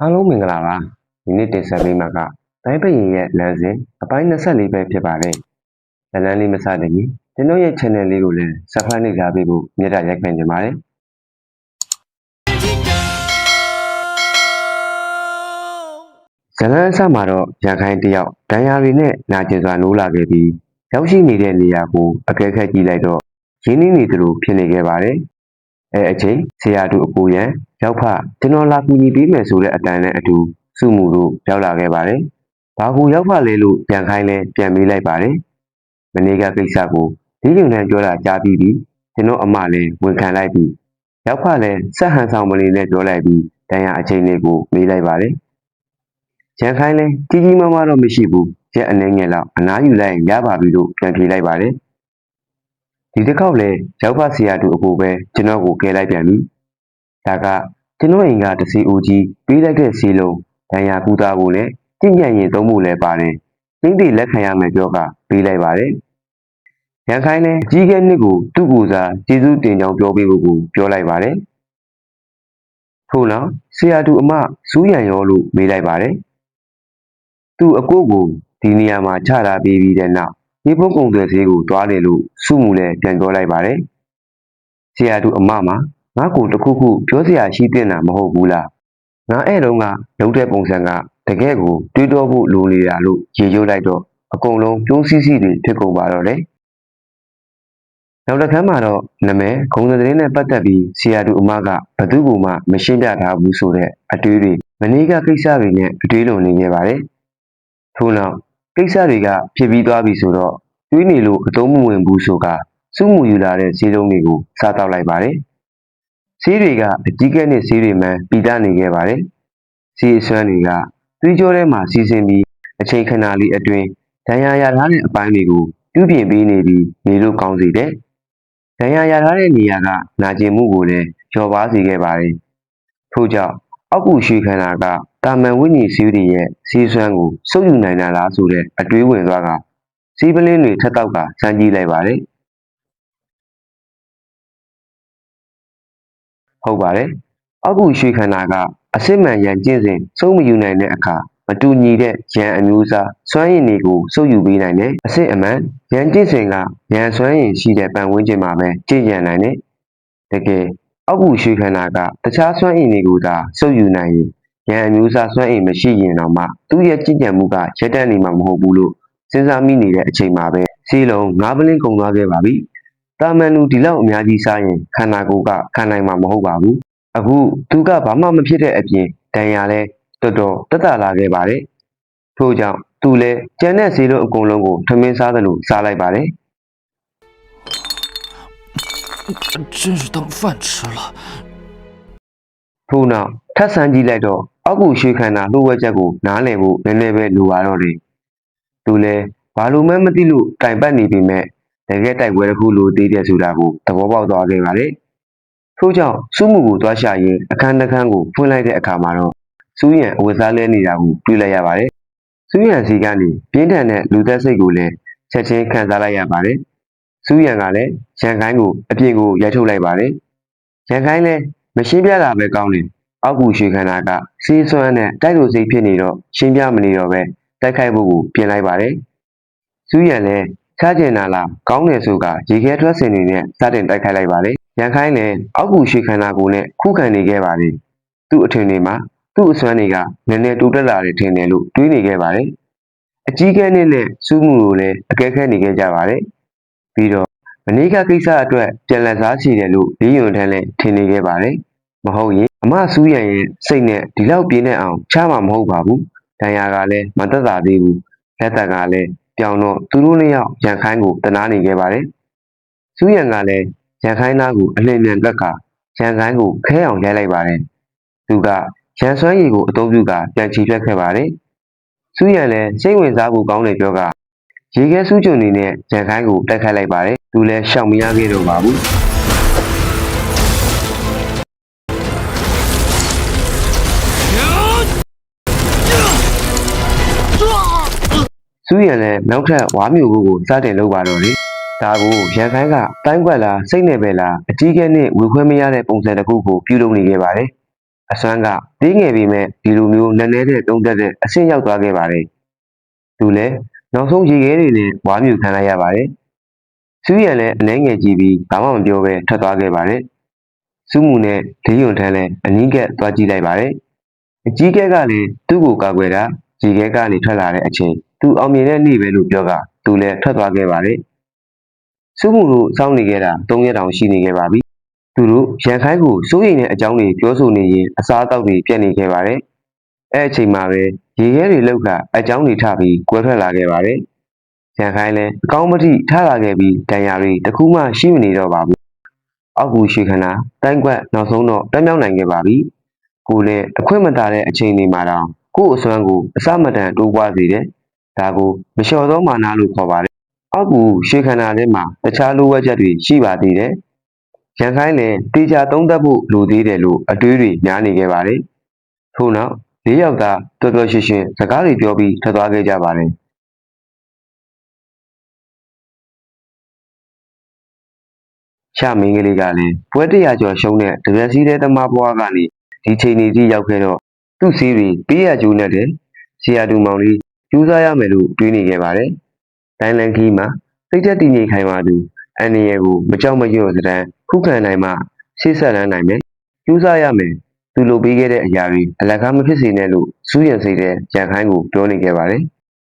အားလုံးမင်္ဂလာပါဒီနေ့တင်ဆက်ပေးမှာကတိုင်းပရင်ရဲ့လမ်းစဉ်အပိုင်း24ပဲဖြစ်ပါတယ်လမ်းလမ်းလေးမစတဲ့ကြီးကျွန်တော်ရဲ့ channel လေးကိုလည်း subscribe လုပ်ထားပေးဖို့မြတ်တာရိုက်ခံကြပါတယ်ဇလန်းအစမှာတော့ရခိုင်တယောက်ဒဏ်ရာတွေနဲ့နာကျင်စွာနိုးလာခဲ့ပြီးရောက်ရှိနေတဲ့နေရာကိုအကဲခတ်ကြည့်လိုက်တော့ရင်းနှီးနေသလိုဖြစ်နေခဲ့ပါတယ် အဲအချိန်ဆရာတို့အပူရန်ရောက်ဖကျွန်တော်လာကူညီပေးမယ်ဆိုတဲ့အတန်နဲ့အတူစုမှုတို့ရောက်လာခဲ့ပါတယ်။ဘာကူရောက်ဖလဲလို့ပြန်ခိုင်းလဲပြန်မေးလိုက်ပါတယ်။မနေ့ကကိစ္စကိုဒီလူနဲ့ပြောတာကြားပြီးပြီကျွန်တော်အမလည်းဝန်ခံလိုက်ပြီ။ရောက်ဖလည်းဆက်ဟန်ဆောင်မလေးနဲ့ပြောလိုက်ပြီးတန်ရအချိန်လေးကိုမေးလိုက်ပါတယ်။ရန်ခိုင်းလည်းကြီးကြီးမားမားတော့မရှိဘူး။ရက်အနေငယ်လောက်အနားယူလိုက်ရင်ရပါပြီလို့ပြန်ဖြေလိုက်ပါတယ်။ ဒီတစ်ခေါက်လည်းရောက်ဖဆရာတို့အကိုပဲကျွန်တော်ကိုကဲလိုက်ပြန်ပြီ။ဒါကကျွန်တော်အိမ်ကတစီအိုကြီးပေးလိုက်တဲ့စီလုံးဒဏ်ရာကူတာဖို့နဲ့ကြင့်ကြံရင်သုံးဖို့လည်းပါတယ်။သိသိလက်ခံရမယ်ပြောကပေးလိုက်ပါတယ်။ရန်ခိုင်းလည်းကြီးကဲနှစ်ကိုသူ့ကိုယ်စားကျေးဇူးတင်ကြောင်းပြောပေးဖို့ကိုပြောလိုက်ပါတယ်။ထို့နောက်ဆရာတူအမစူးရန်ရောလို့မေးလိုက်ပါတယ်။သူ့အကိုကိုဒီနေရာမှာချတာပေးပြီးတဲ့နောက် ဒီဘုံကုံတွေဈေးကိုတွားတယ်လို့စုမှုလည်းပြန်ပြောလိုက်ပါတယ်။ဆရာတူအမမှာငါ့ကိုတခုခုပြောစရာရှိတဲ့နာမဟုတ်ဘူးလားငါအဲ့တုန်းကလုံးတဲ့ပုံစံကတကယ်ကိုတွေးတောဖို့လိုနေတာလို့ရေကျိုးလိုက်တော့အကုန်လုံးပြုံးစီးစီးတွေဖြစ်ကုန်ပါတော့တယ်နောက်တစ်ခါမှတော့နမဲဂုံသတင်းနဲ့ပတ်သက်ပြီးဆီယာတူအမကဘသူ့ကိုမှမရှင်းပြထားဘူးဆိုတဲ့အတွေးတွေမနေ့ကကိစ္စတွေနဲ့အတွေးလုံနေခဲ့ပါတယ်ထို့နောက် ကိစ္စတွေကဖြစ်ပြီးသွားပြီဆိုတော့တွေးနေလို့အသုံးမဝင်ဘူးဆိုကစုမှုယူလာတဲ့ဈေးလုံးတွေကိုစားတော့လိုက်ပါတယ်ဆေးတွေကအကြီးကဲနဲ့ဆေးတွေမှန်ပြီးသားနေခဲ့ပါတယ်။ဆေးအစွမ်းတွေကသွေးကြောထဲမှာစီးဆင်းပြီးအချိန်ခဏလေးအတွင်းဒဏ်ရာရထားတဲ့အပိုင်းတွေကိုပြုပြင်ပေးနေပြီးနေလို့ကောင်းစေတယ်။ဒဏ်ရာရထားတဲ့နေရာကနာကျင်မှုကိုလည်းလျော့ပါစေခဲ့ပါတယ်။ထို့ကြောင့်အောက်ကူရွှေခန္ဓာက တာမန်ဝိညာဉ်ဆေးတွေရဲ့ဆေးစွမ်းကိုစုပ်ယူနိုင်တာလားဆိုတဲ့အတွေးဝင်သွားကစီးပလင်းတွေထက်တော့ကစမ်းကြည့်လိုက်ပါတယ်။ဟုတ်ပါတယ်။အောက်ကူရွှေခန္ဓာကအစစ်မှန်ရန်ကျင့်စဉ်စုံမယူနိုင်တဲ့အခါမတူညီတဲ့ရန်အမျိုးအစားစွမ်းရည်တွေကိုစုပ်ယူပေးနိုင်တယ်။အစစ်အမှန်ရန်ကျင့်စဉ်ကရန်စွမ်းရည်ရှိတဲ့ပတ်ဝန်းကျင်မှာပဲကျင့်ကြံနိုင်တယ်။တကယ်အောက်ကူရွှေခန္ဓာကတခြားစွမ်းရည်တွေကိုသာစုပ်ယူနိုင်ရင် ရန်အမျိုးအစားစွမ်းရည်မရှိရင်တော့မှသူ့ရဲ့ကြည်ကြံမှုကရက်တန့်နေမှာမဟုတ်ဘူးလို့စဉ်းစားမိနေတဲ့အချိန်မှာပဲစီးလုံးငါးပလင်းကုန်သွားခဲ့ပါပြီ။ တာမန်လူဒီလောက်အများကြီးစားရင်ခန္ဓာကိုယ်ကခံနိုင်မှာမဟုတ်ပါဘူးအခုသူကဘာမှမဖြစ်တဲ့အပြင်ဒဏ်ရာလဲတော်တော်တက်တာလာခဲ့ပါတယ်ထို့ကြောင့်သူလည်းကျန်တဲ့ဈေးလုံးအကုန်လုံးကိုထမင်းစားသလိုစားလိုက်ပါတယ် 真是当饭吃了。 ထို့နောက်ထပ်ဆန်းကြည့်လိုက်တော့အောက်ကူရွှေခန္ဓာလှုပ်ဝက်ချက်ကိုနားလည်ဖို့နည်းနည်းပဲလိုပါတော့တယ်သူလည်းဘာလို့မှမသိလို့တိုင်ပတ်နေပြီမဲ့တကယ်တိုက်ပွဲတစ်ခုလိုသေးတယ်ဆိုတာကိုသဘောပေါက်သွားခဲ့ပါတယ်ထို့ကြောင့်စုမှုကိုသွားရှာရင်အခန်းတစ်ခန်းကိုဖွင့်လိုက်တဲ့အခါမှာတော့စူးရန်အဝတ်စားလဲနေတာကိုတွေ့လိုက်ရပါတယ်စူးရန်စီကနေပြင်းထန်တဲ့လူသက်စိတ်ကိုလည်းချက်ချင်းခံစားလိုက်ရပါတယ်စူးရန်ကလည်းရန်ခိုင်းကိုအပြင်ကိုရိုက်ထုတ်လိုက်ပါတယ်ရန်ခိုင်းလည်း မရှင်းပြတာပဲကောင်းတယ်အောက်ကူရွှေခန္ဓာကစီးစွမ်းနဲ့တိုက်လိုစိတ်ဖြစ်နေတော့ရှင်းပြမနေတော့ပဲတိုက်ခိုက်ဖို့ကိုပြင်လိုက်ပါတယ်စူးရန်လည်းချကျင်လာလားကောင်းတယ်ဆိုကရေခဲထွက်စင်နေနဲ့စတင်တိုက်ခိုက်လိုက်ပါတယ်ရန်ခိုင်းလည်းအောက်ကူရွှေခန္ဓာကိုနဲ့ခုခံနေခဲ့ပါတယ်သူ့အထင်တွေမှာသူ့အစွမ်းတွေကနည်းနည်းတိုးတက်လာတယ်ထင်တယ်လို့တွေးနေခဲ့ပါတယ်အကြီးကဲနဲ့နဲ့စူးမှုကိုလည်းအကဲခဲနေခဲ့ကြပါတယ်ပြီးတော့မနေ့ကကိစ္စအတွက်ပြန်လည်စားချီတယ်လို့လေးယွန်ထန်းလည်းထင်နေခဲ့ပါတယ် မဟုတ်ရင်အမစူးရန်ရဲ့စိတ်နဲ့ဒီလောက်ပြင်းနေအောင်ချမှာမဟုတ်ပါဘူးဒဏ်ရာကလည်းမသက်သာသေးဘူးလက်သက်ကလည်းပြောင်းတော့သူတို့နှစ်ယောက်ရန်ခိုင်းကိုတနာနေခဲ့ပါတယ်စူးရန်ကလည်းရန်ခိုင်းသားကိုအလင်းမြန်တွက်ကရန်ခိုင်းကိုခဲအောင်ရိုက်လိုက်ပါတယ်သူကရန်ဆွမ်းရည်ကိုအသုံးပြုကပြန်ချီဖြတ်ခဲ့ပါတယ်စူးရန်လည်းစိတ်ဝင်စားဖို့ကောင်းတယ်ပြောကရေခဲစူးကျွန်နေနဲ့ရန်ခိုင်းကိုတက်ခတ်လိုက်ပါတယ်သူလည်းရှောင်မရခဲ့တော့ပါဘူး စူးရံလည်းနောက်ထပ်ဝါမျိုးကိုကိုစတင်လုပ်ပါတော့လေဒါကိုရန်ခိုင်းကတိုင်းကွက်လားစိတ်နဲ့ပဲလားအကြီးကဲနဲ့ဝေခွဲမရတဲ့ပုံစံတစ်ခုကိုပြုလုပ်နေခဲ့ပါတယ်အစွမ်းကတီးငယ်ပေမဲ့ဒီလိုမျိုးနည်းနည်းတဲ့တုံးတက်တဲ့အဆင့်ရောက်သွားခဲ့ပါတယ်သူလည်းနောက်ဆုံးရေခဲတွေနဲ့ဝါမြူခံလိုက်ရပါတယ်စူးရံလည်းအနှဲငယ်ကြည့်ပြီးဘာမှမပြောဘဲထွက်သွားခဲ့ပါတယ်စူးမှုနဲ့ဒေးယွန်ထန်းလည်းအနည်းကပ်သွားကြည့်လိုက်ပါတယ်အကြီးကဲကလည်းသူ့ကိုကာကွယ်တာ ရေခဲကနေထွက်လာတဲ့အချိန်သူအောင်မြင်တဲ့နေ့ပဲလို့ပြောကသူလည်းထွက်သွားခဲ့ပါတယ်စုမှုတို့စောင့်နေခဲ့တာ၃ရက်တောင်ရှိနေခဲ့ပါပြီ။သူတို့ရန်ခိုင်းကိုစိုးရိမ်တဲ့အကြောင်းတွေပြောဆိုနေရင်အစားအသောက်တွေပြတ်နေခဲ့ပါတယ်။အဲအချိန်မှာပဲရေခဲတွေလောက်ကအကြောင်းတွေထပြီးကွဲထွက်လာခဲ့ပါတယ်။ရန်ခိုင်းလည်းအကောင်းမထိထလာခဲ့ပြီးတန်ရာတွေတစ်ခုမှရှိမနေတော့ပါဘူး။အောက်ကူရွှေခနာတိုင်းကွက်နောက်ဆုံးတော့တက်မြောက်နိုင်ခဲ့ပါပြီ။ကိုလည်းအခွင့်မသာတဲ့အချိန်တွေမှာတော့ ကိုယ့်အစွမ်းကိုအစမတန်တိုးပွားစေတယ်။ဒါကိုမလျှော်သောမာနလို့ခေါ်ပါတယ်အောက်ကူရွှေခန္ဓာထဲမှာတခြားလိုအပ်ချက်တွေရှိပါသေးတယ်။ရန်ခိုင်းလည်းတေချာသုံးသပ်ဖို့လိုသေးတယ်လို့အတွေးတွေများနေခဲ့ပါတယ်။ထို့နောက်လေးယောက်သားတော်တော်ရှင်းရှင်းစကားတွေပြောပြီးထွက်သွားခဲ့ကြပါတယ်။ချမင်းကလေးကလည်းပွဲတရာကျော်ရှုံးတဲ့တပြက်စီးတဲ့သမားဘွားကနေဒီချိန်နေကြီးရောက်ခဲ့တော့ သူ့စီးတွေပေးရကျိုးနဲ့တယ်။ဆရာတူမောင်လေးကျူးစားရမယ်လို့တွေးနေခဲ့ပါတယ်။တိုင်းလန်ခီးမှာစိတ်သက်တည်ငြိမ်ခိုင်ပါသူအန်နီရယ်ကိုမကြောက်မရွံ့စတဲ့ခုခံနိုင်မှရှေ့ဆက်လန်းနိုင်မယ်ကျူးစားရမယ်သူလုပ်ပေးခဲ့တဲ့အရာတွေအလကားမဖြစ်စေနဲ့လို့စူးရင်စိတ်တဲ့ကြံခိုင်းကိုပြောနေခဲ့ပါတယ်